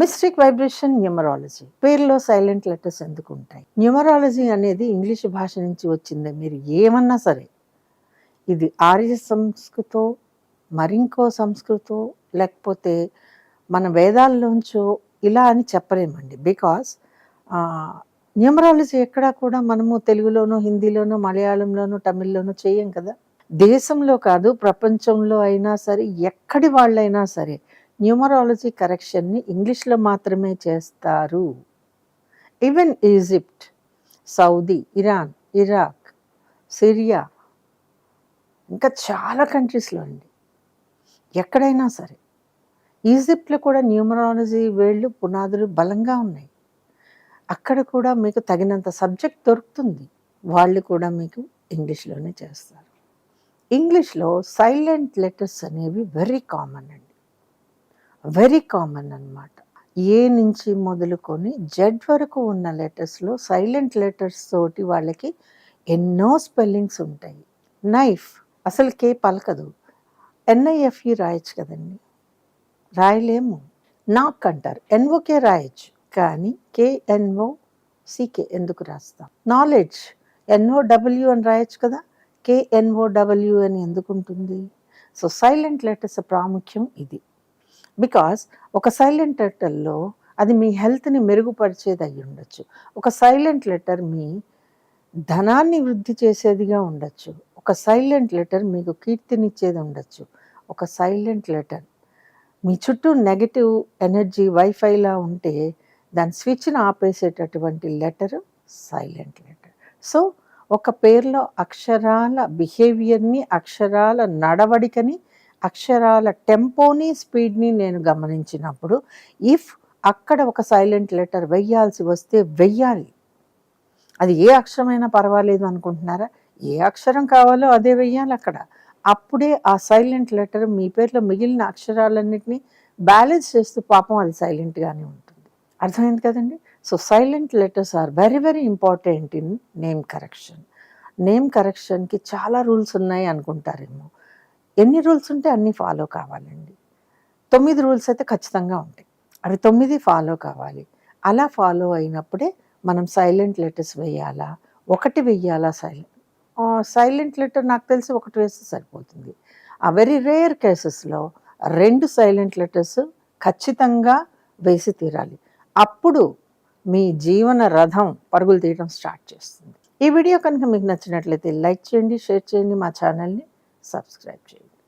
Mystic vibration numerology. పేరులో silent letters ఎందుకు ఉంటాయి న్యూమరాలజీ అనేది ఇంగ్లీష్ భాష నుంచి వచ్చిందే. మీరు ఏమన్నా సరే. ఇది ఆర్య సంస్కృతో మరింకో సంస్కృతో లేకపోతే మన వేదాల్లోంచో ఇలా అని చెప్పలేమండి. బికాస్ న్యూమరాలజీ ఎక్కడా కూడా మనము తెలుగులోనూ హిందీలోనూ మలయాళంలోనూ తమిళ్ళోనూ చేయం కదా. దేశంలో కాదు ప్రపంచంలో అయినా సరే ఎక్కడి వాళ్ళైనా సరే న్యూమరాలజీ కరెక్షన్ని ఇంగ్లీష్లో మాత్రమే చేస్తారు. Even Egypt Saudi Iran Iraq Syria ఇంకా చాలా కంట్రీస్లో అండి. ఎక్కడైనా సరే. ఈజిప్ట్లో కూడా న్యూమరాలజీ వేళ్ళు పునాదులు బలంగా ఉన్నాయి. అక్కడ కూడా మీకు తగినంత సబ్జెక్ట్ దొరుకుతుంది. వాళ్ళు కూడా మీకు ఇంగ్లీష్లోనే చేస్తారు. ఇంగ్లీష్లో సైలెంట్ లెటర్స్ అనేవి వెరీ కామన్ అండి. వెరీ కామన్ అన్నమాట. ఏ నుంచి మొదలుకొని జెడ్ వరకు ఉన్న లెటర్స్లో సైలెంట్ లెటర్స్ తోటి వాళ్ళకి ఎన్నో స్పెల్లింగ్స్ ఉంటాయి. నైఫ్ అసలు కే పలకదు. ఎన్ఐఎఫ్ఈ రాయొచ్చు కదండి. రాయలేము. నాక్ అంటారు. ఎన్ఓకే రాయొచ్చు. కానీ కేఎన్ఓ సికే ఎందుకు రాస్తాం? నాలెడ్జ్. ఎన్ఓ డబ్ల్యూ అని రాయొచ్చు కదా. కేఎన్ఓ డబ్ల్యూ అని ఎందుకు ఉంటుంది సో సైలెంట్ లెటర్స్ ప్రాముఖ్యం ఇది. బికాస్ ఒక సైలెంట్ లెటర్లో అది మీ హెల్త్ని మెరుగుపరిచేది అయి ఉండొచ్చు ఒక సైలెంట్ లెటర్ మీ ధనాన్ని వృద్ధి చేసేదిగా ఉండొచ్చు. ఒక సైలెంట్ లెటర్ మీకు కీర్తినిచ్చేది ఉండొచ్చు ఒక సైలెంట్ లెటర్ మీ చుట్టూ నెగటివ్ ఎనర్జీ వైఫైలా ఉంటే దాని స్విచ్ని ఆపేసేటటువంటి లెటర్ సైలెంట్ లెటర్ సో ఒక పేర్లో అక్షరాల బిహేవియర్ని అక్షరాల నడవడికని అక్షరాల టెంపోని స్పీడ్ని నేను గమనించినప్పుడు ఇఫ్ అక్కడ ఒక సైలెంట్ లెటర్ వెయ్యాల్సి వస్తే వెయ్యాలి. అది ఏ అక్షరమైనా పర్వాలేదు అనుకుంటున్నారా? ఏ అక్షరం కావాలో అదే వెయ్యాలి అక్కడ. అప్పుడే ఆ సైలెంట్ లెటర్ మీ పేర్లో మిగిలిన అక్షరాలన్నింటినీ బ్యాలెన్స్ చేస్తూ పాపం అది సైలెంట్గానే ఉంటుంది. అర్థమైంది కదండి? So silent letters are very very important in name correction. Name కరెక్షన్కి చాలా రూల్స్ ఉన్నాయి అనుకుంటారేమో. ఎన్ని రూల్స్ ఉంటే అన్ని ఫాలో కావాలండి. తొమ్మిది రూల్స్ అయితే ఖచ్చితంగా ఉంటాయి. అవి తొమ్మిది ఫాలో కావాలి. అలా ఫాలో అయినప్పుడే మనం సైలెంట్ లెటర్స్ వేయాలా? ఒకటి వెయ్యాలా సైలెంట్ సైలెంట్ లెటర్ నాకు తెలిసి ఒకటి వేస్తే సరిపోతుంది. ఆ వెరీ రేర్ కేసెస్లో రెండు సైలెంట్ లెటర్స్ ఖచ్చితంగా వేసి తీరాలి. అప్పుడు మీ జీవన రథం పరుగులు తీయడం స్టార్ట్ చేస్తుంది. ఈ వీడియో కనుక మీకు నచ్చినట్లయితే లైక్ చేయండి షేర్ చేయండి మా ఛానల్ని సబ్స్క్రైబ్ చేయండి.